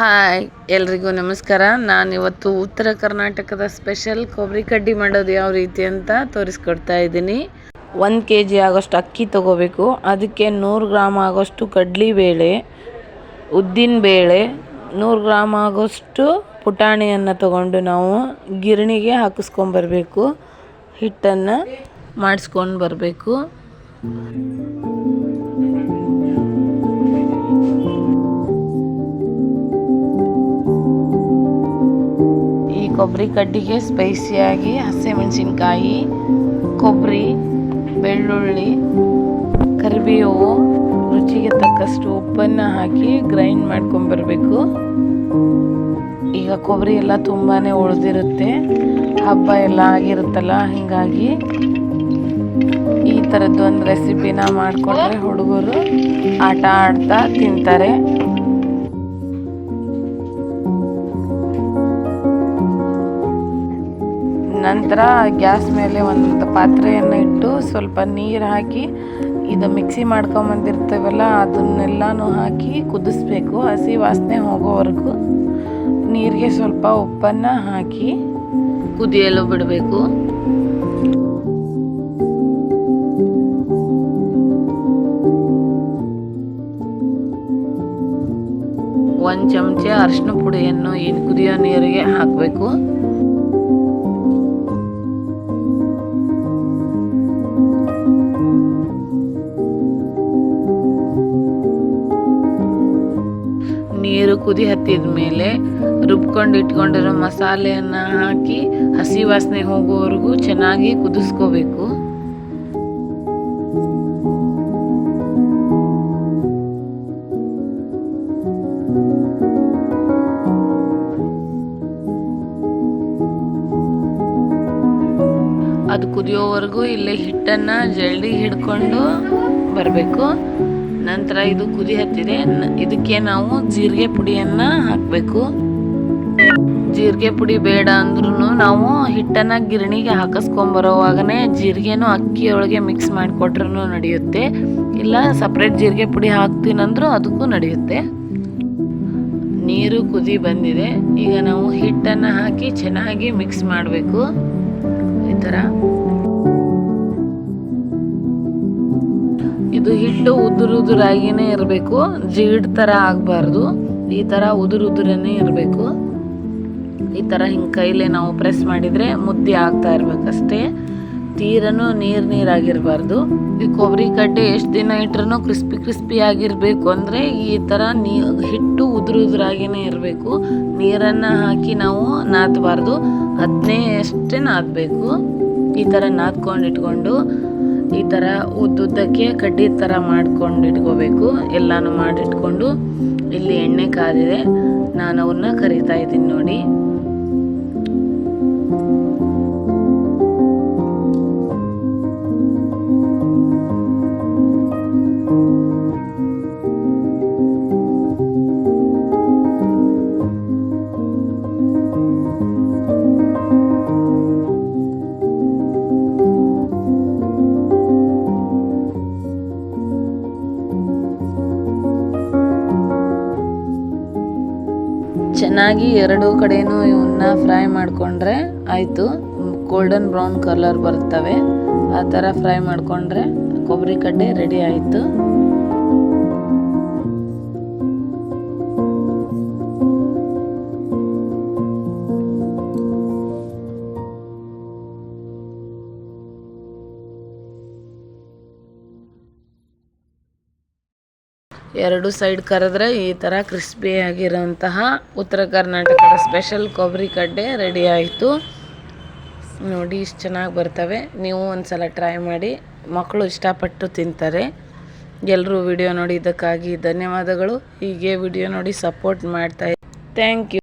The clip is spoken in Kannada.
ಹಾಯ್, ಎಲ್ರಿಗೂ ನಮಸ್ಕಾರ. ನಾನು ಇವತ್ತು ಉತ್ತರ ಕರ್ನಾಟಕದ ಸ್ಪೆಷಲ್ ಕೊಬ್ಬರಿ ಕಡ್ಡಿ ಮಾಡೋದು ಯಾವ ರೀತಿ ಅಂತ ತೋರಿಸ್ಕೊಡ್ತಾ ಇದ್ದೀನಿ. ಒಂದು ಕೆ ಜಿ ಆಗೋಷ್ಟು ಅಕ್ಕಿ ತಗೋಬೇಕು. ಅದಕ್ಕೆ ನೂರು ಗ್ರಾಮ್ ಆಗೋಷ್ಟು ಕಡಲೆಬೇಳೆ, ಉದ್ದಿನ ಬೇಳೆ, ನೂರು ಗ್ರಾಮ್ ಆಗೋಷ್ಟು ಪುಟಾಣಿಯನ್ನು ತಗೊಂಡು ನಾವು ಗಿರಣಿಗೆ ಹಾಕಿಸ್ಕೊಂಡ್ಬರ್ಬೇಕು ಹಿಟ್ಟನ್ನು ಮಾಡಿಸ್ಕೊಂಡು ಬರಬೇಕು. ಕೊಬ್ಬರಿ ಕಡ್ಡಿಗೆ ಸ್ಪೈಸಿಯಾಗಿ ಹಸಿಮೆಣಸಿನ್ಕಾಯಿ, ಕೊಬ್ಬರಿ, ಬೆಳ್ಳುಳ್ಳಿ, ಕರಿಬೇವು, ರುಚಿಗೆ ತಕ್ಕಷ್ಟು ಉಪ್ಪನ್ನು ಹಾಕಿ ಗ್ರೈಂಡ್ ಮಾಡ್ಕೊಂಬರ್ಬೇಕು ಈಗ ಕೊಬ್ಬರಿ ಎಲ್ಲ ತುಂಬಾ ಉಳಿದಿರುತ್ತೆ, ಹಬ್ಬ ಎಲ್ಲ ಆಗಿರುತ್ತಲ್ಲ, ಹೀಗಾಗಿ ಈ ಥರದ್ದು ಒಂದು ರೆಸಿಪಿನ ಮಾಡಿಕೊಂಡ್ರೆ ಹುಡುಗರು ಆಟ ಆಡ್ತಾ ತಿಂತಾರೆ. ನಂತರ ಗ್ಯಾಸ್ ಮೇಲೆ ಒಂದು ಪಾತ್ರೆಯನ್ನು ಇಟ್ಟು ಸ್ವಲ್ಪ ನೀರು ಹಾಕಿ ಇದು ಮಿಕ್ಸಿ ಮಾಡ್ಕೊಂಬಂದಿರ್ತೇವಲ್ಲ, ಅದನ್ನೆಲ್ಲನೂ ಹಾಕಿ ಕುದಿಸ್ಬೇಕು. ಹಸಿ ವಾಸನೆ ಹೋಗೋವರೆಗೂ ನೀರಿಗೆ ಸ್ವಲ್ಪ ಉಪ್ಪನ್ನು ಹಾಕಿ ಕುದಿಯಲು ಬಿಡಬೇಕು. ಒಂದು ಚಮಚ ಅರಿಶಿನ ಪುಡಿಯನ್ನು ಏನು ಕುದಿಯೋ ನೀರಿಗೆ ಹಾಕಬೇಕು. ನೀರು ಕುದಿ ಹತ್ತಿದ ಮೇಲೆ ರುಬ್ಕೊಂಡು ಇಟ್ಕೊಂಡಿರೋ ಮಸಾಲೆಯನ್ನು ಹಾಕಿ ಹಸಿ ವಾಸನೆ ಹೋಗೋವರೆಗೂ ಚೆನ್ನಾಗಿ ಕುದಿಸ್ಕೋಬೇಕು. ಅದು ಕುದಿಯೋವರೆಗೂ ಇಲ್ಲೇ ಹಿಟ್ಟನ್ನು ಜಲ್ದಿ ಹಿಡ್ಕೊಂಡು ಬರಬೇಕು. ನಂತರ ಇದು ಕುದಿ ಹತ್ತಿದೆ. ಇದಕ್ಕೆ ನಾವು ಜೀರಿಗೆ ಪುಡಿಯನ್ನು ಹಾಕಬೇಕು. ಜೀರಿಗೆ ಪುಡಿ ಬೇಡ ಅಂದ್ರೂ ನಾವು ಹಿಟ್ಟನ್ನು ಗಿರಣಿಗೆ ಹಾಕಿಸ್ಕೊಂಬರೋವಾಗನೇ ಜೀರಿಗೆನೂ ಅಕ್ಕಿಯೊಳಗೆ ಮಿಕ್ಸ್ ಮಾಡಿಕೊಟ್ರೂ ನಡೆಯುತ್ತೆ. ಇಲ್ಲ ಸಪ್ರೇಟ್ ಜೀರಿಗೆ ಪುಡಿ ಹಾಕ್ತೀನಂದ್ರೂ ಅದಕ್ಕೂ ನಡೆಯುತ್ತೆ. ನೀರು ಕುದಿ ಬಂದಿದೆ. ಈಗ ನಾವು ಹಿಟ್ಟನ್ನು ಹಾಕಿ ಚೆನ್ನಾಗಿ ಮಿಕ್ಸ್ ಮಾಡಬೇಕು. ಈ ಥರ ಇದು ಹಿಟ್ಟು ಉದುರು ಉದುರಾಗಿನೇ ಇರಬೇಕು. ಜೀಡ್ ಥರ ಆಗಬಾರ್ದು. ಈ ಥರ ಉದುರು ಉದುರನೇ ಇರಬೇಕು. ಈ ಥರ ಹಿಂಗೆ ಕೈಲೇ ನಾವು ಪ್ರೆಸ್ ಮಾಡಿದರೆ ಮುದ್ದೆ ಆಗ್ತಾ ಇರ್ಬೇಕಷ್ಟೇ. ತೀರನು ನೀರು ನೀರಾಗಿರಬಾರ್ದು. ಈ ಕೊಬ್ಬರಿ ಕಡ್ಡೆ ಎಷ್ಟು ದಿನ ಇಟ್ರೂ ಕ್ರಿಸ್ಪಿ ಕ್ರಿಸ್ಪಿ ಆಗಿರಬೇಕು. ಅಂದರೆ ಈ ಥರ ನೀ ಹಿಟ್ಟು ಉದುರು ಉದುರಾಗಿನೇ ಇರಬೇಕು. ನೀರನ್ನು ಹಾಕಿ ನಾವು ನಾದಬಾರ್ದು. ಅದನ್ನೇ ಅಷ್ಟೇ ನಾದಬೇಕು. ಈ ಥರ ನಾದ್ಕೊಂಡು ಇಟ್ಕೊಂಡು ಈ ಥರ ಉದ್ದುದ್ದಕ್ಕೆ ಕಡ್ಡಿ ಥರ ಮಾಡ್ಕೊಂಡು ಇಟ್ಕೋಬೇಕು. ಎಲ್ಲನೂ ಮಾಡಿಟ್ಕೊಂಡು ಇಲ್ಲಿ ಎಣ್ಣೆ ಕಾದಿದೆ. ನಾನು ಅವನ್ನ ಕರಿತಾ ಇದ್ದೀನಿ ನೋಡಿ. ಚೆನ್ನಾಗಿ ಎರಡೂ ಕಡೆನೂ ಇವನ್ನ ಫ್ರೈ ಮಾಡಿಕೊಂಡ್ರೆ ಆಯಿತು. ಗೋಲ್ಡನ್ ಬ್ರೌನ್ ಕಲರ್ ಬರ್ತವೆ ಆ ಥರ ಫ್ರೈ ಮಾಡಿಕೊಂಡ್ರೆ ಕೊಬ್ಬರಿ ಕಡ್ಡೆ ರೆಡಿ ಆಯಿತು. ಎರಡು ಸೈಡ್ ಕರೆದ್ರೆ ಈ ಥರ ಆಗಿರೋಂತಹ ಉತ್ತರ ಕರ್ನಾಟಕದ ಸ್ಪೆಷಲ್ ಕೊಬ್ಬರಿ ಕಡ್ಡೆ ರೆಡಿ ಆಯಿತು. ನೋಡಿ, ಇಷ್ಟು ಚೆನ್ನಾಗಿ ಬರ್ತವೆ. ನೀವು ಒಂದ್ಸಲ ಟ್ರೈ ಮಾಡಿ. ಮಕ್ಕಳು ಇಷ್ಟಪಟ್ಟು ತಿಂತಾರೆ. ಎಲ್ಲರೂ ವಿಡಿಯೋ ನೋಡಿ ಇದಕ್ಕಾಗಿ ಧನ್ಯವಾದಗಳು. ಹೀಗೆ ವಿಡಿಯೋ ನೋಡಿ ಸಪೋರ್ಟ್ ಮಾಡ್ತಾ ಥ್ಯಾಂಕ್ ಯು.